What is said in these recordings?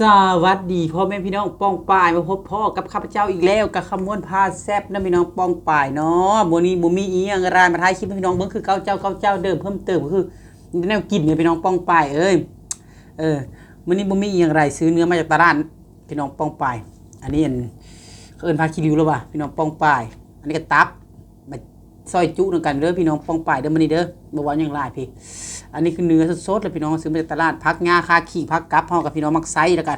สวัสดีพ่อแม่พี่น้องป้องปายมาพบพ่อกับข้าพเจ้าอีกแล้วกับคำม้วนพาแซบนะพี่น้องป้องปายเนาะมื้อนี้บ่มีอีหยังรายมาท้ายคลิปพี่น้องเบิ่งคือเก่าเจ้าเก่าเจ้าเดิมเพิ่มเติมก็คือแนวกินเนี่ยพี่น้องป้องปายเอ้ยเออมื้อนี้บ่มีอีหยังไรซื้อเนื้อมาจากตลาดพี่น้องป้องปาย อันนี้เอันเขาเอิ้นพาคิริวแล้วว่ะพี่น้องป้องปาย อันนี้ก็ตับ ซอยจุนำกันเด้อพี่น้องปองปายเด้อมื้อนี้เด้อบ่ว่าหยังหลายพี่ อันนี้คือเนื้อสดๆเลยพี่น้องซื้อมาจากตลาดพักงาคาขี่พักกับห่อกับพี่น้องมักไซแล้วก็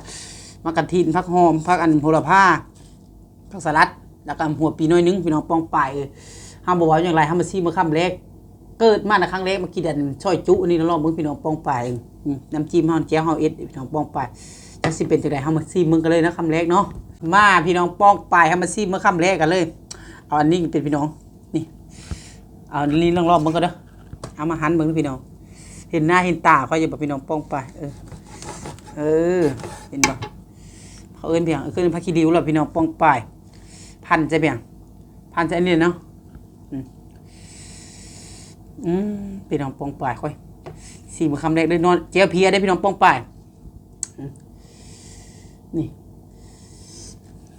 มักกะทินพักหอมพักอันโหระพาพักสลัดแล้วก็หัวปีน้อยนึงพี่น้องปองปลายเออห้ามบอกว่าอย่างไรห้ามมาซีมาคำแรกเกิดมาในครั้งแรกมากินอันช่อยจุอันนี้เราลองมึงพี่น้องปองปลายน้ำจิ้มห่อแก้วห่อเอ็ดพี่น้องปองปลายจะสิเป็นจังไดห้ามมาซีมึงกันเลยนะคำแรกเนาะมาพี่น้องปองปลายห้ามมาซีมาคำแรกกันเลยเอาอันนี้เป็นพี่น้อง เอาอันนี้ลองลองมึงก็เด้อเอามาหันมึงพี่น้องเห็นหน้าเห็นตาเขาจะแบบพี่น้องป้องไป เออ เออ เห็นปะเขาเอิ้นเพียงเอิ้นพระคีดิวแล้วพี่น้องป้องไปพันจะเพียงพันจะอันนี้เนาะอืมพี่น้องป้องไปค่อยสี่มือคำแรกได้นอนเจียเพียได้พี่น้องป้องไปนี่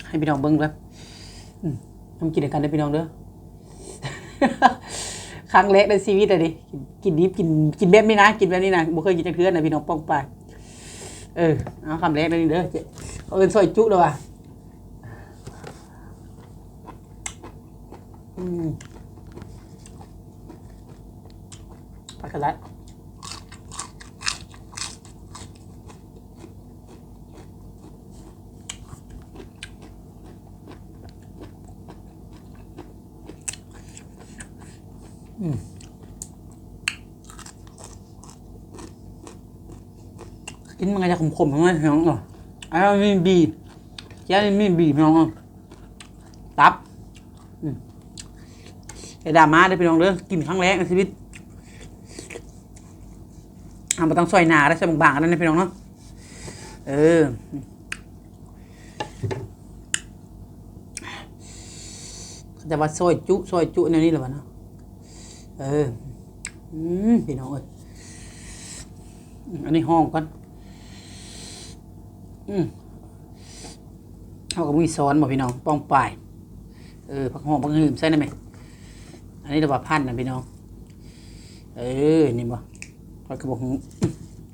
ให้พี่น้องเบิ้งเลยอืมทำกินกันได้พี่น้องเด้อ ครั้งแรกในชีวิตอะดิกินดิบกินกินแบบนี้นะ กินแบบนี้นะบ่เคยกินจักเทื่อนะพี่น้องป้องไปเออเอาคำแรกเลยนี่เด้อเจ๊เขาเป็นซอยจุเลยว่ะอืมปลากระไร กินมันก็จะขมๆทั้งนั้นพี่น้องเออไอ้มีบีบเจ้มีบีพี่น้องตับไอ้ดามาได้พี่น้องเด้อกินครั้งแรกในชีวิตทำมาต้องซอยหนาได้ใส่บางๆกันนั่นนะพี่น้องเนาะเออจะว่าซอยจุซอยจุแนวนี้หรอวะเนาะ เออ อืมพี่น้องเอ้ยอืมอันนี้ห้องก่อนอืมเขาก็มีซ้อนบ่พี่น้องป้องปลายเออผักหอมผักหืมใส่ไหมอันนี้เราว่าพันนะพี่น้อง เออ นี่บ่พักกระบอก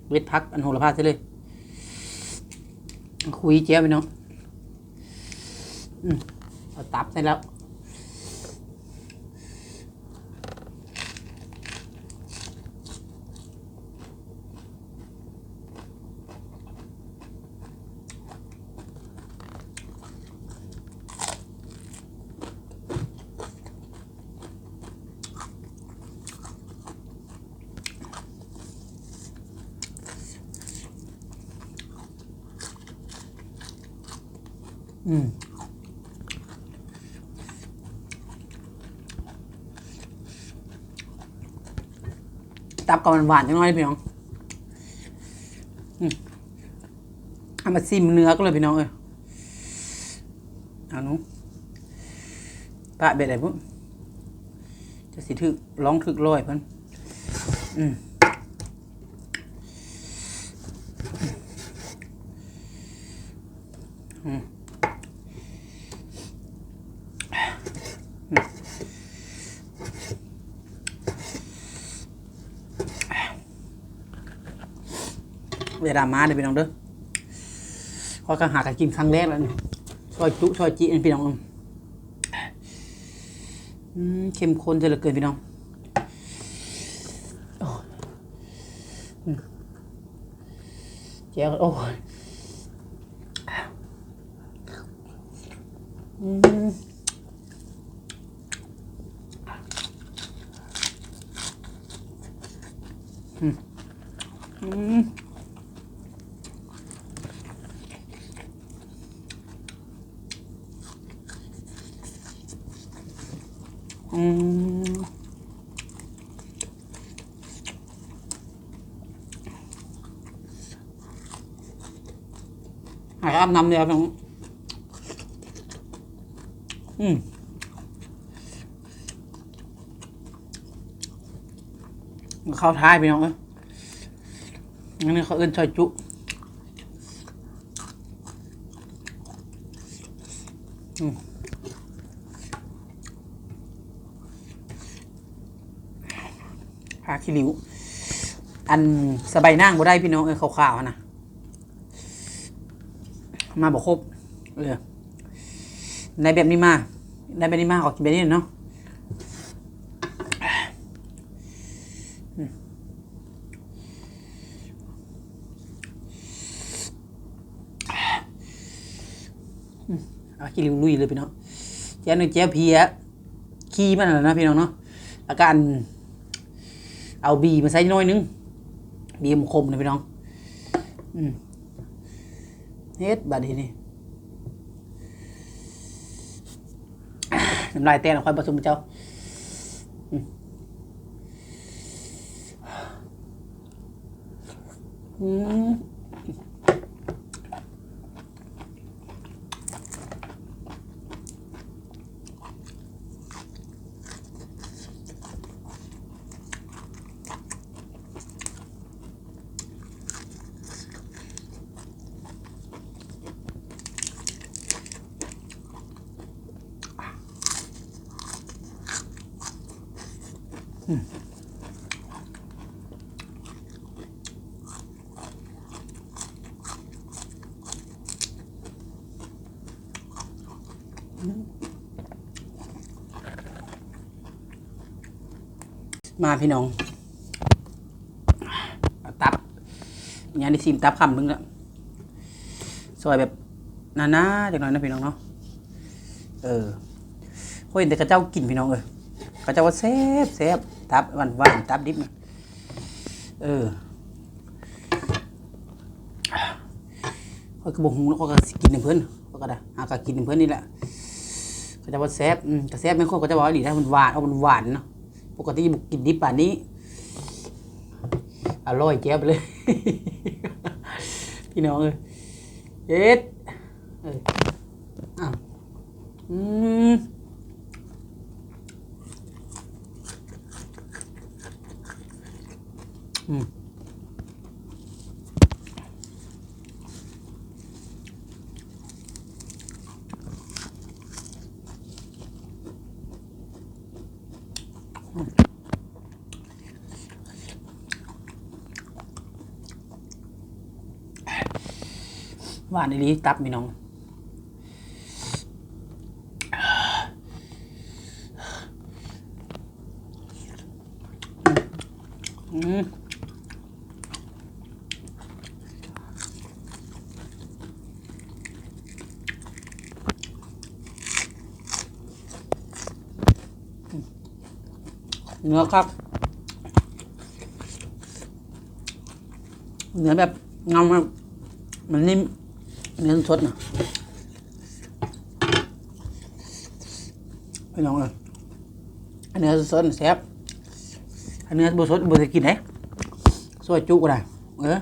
เวทพักอันโหระพาใช่เลย คุยเจ้าพี่น้อง อืมเอาตับใส่แล้ว อืมตับกับหวานๆจังน้อยพี่น้องอืมเอามาซิมเนื้อก็เลยพี่น้องเอ้ยเอาหนูปะเบ็ดอะไรปุ๊บจะสิถึกร้องถึกร้อยเพิ่นอืมอืม เวลามาเด้อพี่น้องเด้อพอก็หากันกินครั้งแรกแล้วนี่ซอยจุซอยจีนี่พี่น้องอืมเข้มข้นจะเหลือเกินพี่น้องโอ้ยอืมแจ้วโอ้ยอืมอืม หายอาบน้ำแล้วน้องอืมเข้าท้ายไปน้องเอ้ยอันนี้เขาเอื้นชอยจุอืมผ้าขี้ริ้วอันสบายนั่งบ่ได้พี่น้องเอ้ยขาวๆนะ มาบอกครบเออในแบบนี้มาในแบบนี้มาขอกินแบบนี้เนาะเอาขี้ริ้วลุยเลยพี่น้องแจ้หนึ่งแจ้วเพียขี้มันน่ะนะพี่น้องเนาะอาการเอาบีมาใส่น้อยนึงบีมคมนะพี่น้อง อืม เฮ็ดบาดนี้นี่น้ำลายแตกแล้วค่อยผสมเจ้าอืม มาพี่น้อง ตับยานได้ซิมตับคำนึงแล้วซอยแบบหนาจังหน่อยนะพี่น้องเนาะเออพอเห็นแต่กระเจ้ากินพี่น้องเอ้ยกระเจ้าว่าแซ่บแซ่บตับหวานหวานตับดิบนะเออข้อยก็บอกหูแล้วข้อยก็สิกินเพิ่นข้อยก็ได้หาก็กินในเพิ่อนนี่แหละกระเจ้าว่าแซ่บกระแซ่บแม่นคนก็จะบอกว่าดีนะมันหวานเอามันหวานเนาะ ปกติบุกกินดิบป่านนี้ อร่อยแจ๊บเลย พี่น้องเอ้ยเอ็ดเอออ้าวอืมอืม หวานอีลีตับพี่น้องอืมเนื้อครับ เนื้อแบบเงามันนิ่ม เนื้อสดนะพี่น้องเลยอันเนื้อสดแซ่บอันเนื้อบุสดบุสกินไหนซอยจุก็ได้เออ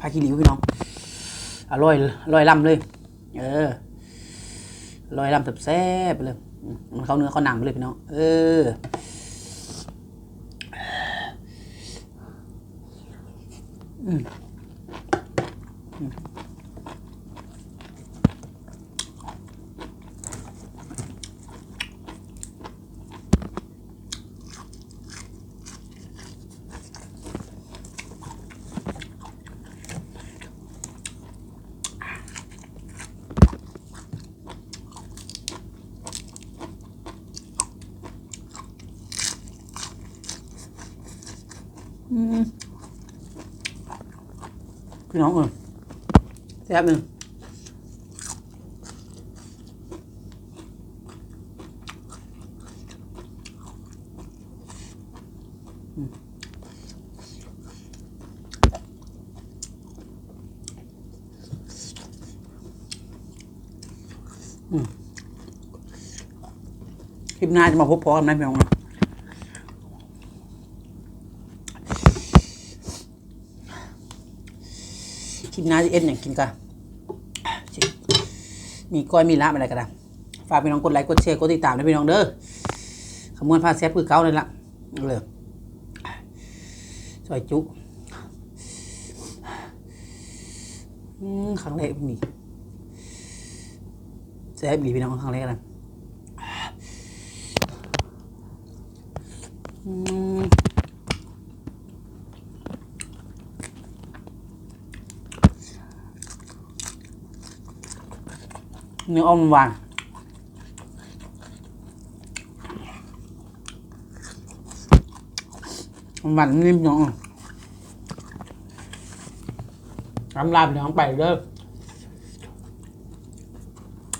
พาขี้ริ้วพี่น้อง อร่อย อร่อยลำเลย เออ อร่อยลำแซ่บเลยมมันเข้าเนื้อเข้าหนังไปเลยพี่น้อง เออ อืมอืม พี่น้องเออแซ่บหนึ่งคลิปหน้าจะมาพบพร้อมนะพี่น้อง คลิปหน้าจะเอ็นอย่างกินกันมีก้อยมีลาบอะไรกันนะฝากพี่น้องกดไลค์กดแชร์กดติดตามนะพี่น้องเด้อขมวนพาแซ่บคือเก้าเลยล่ะเลยซอยจุครั้งแรกนี่แซ่บดีพี่น้องครั้งแรกนะอืม เนื้ออ่อนหวานหวานนิ่มเนาะทำลาพี่น้องไปเด้อ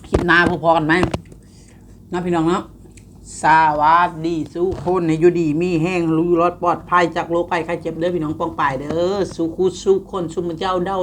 คลิปหน้าพอๆกันไหมนะพี่น้องเนาะสวัสดีสู้คนให้อยู่ดีมีแห้งรู้รอดปลอดภัยจากโรคภัยไข้เจ็บเด้อพี่น้องป้องปายเด้อสู้คูสู้คนสู้มันเจ้าเด้า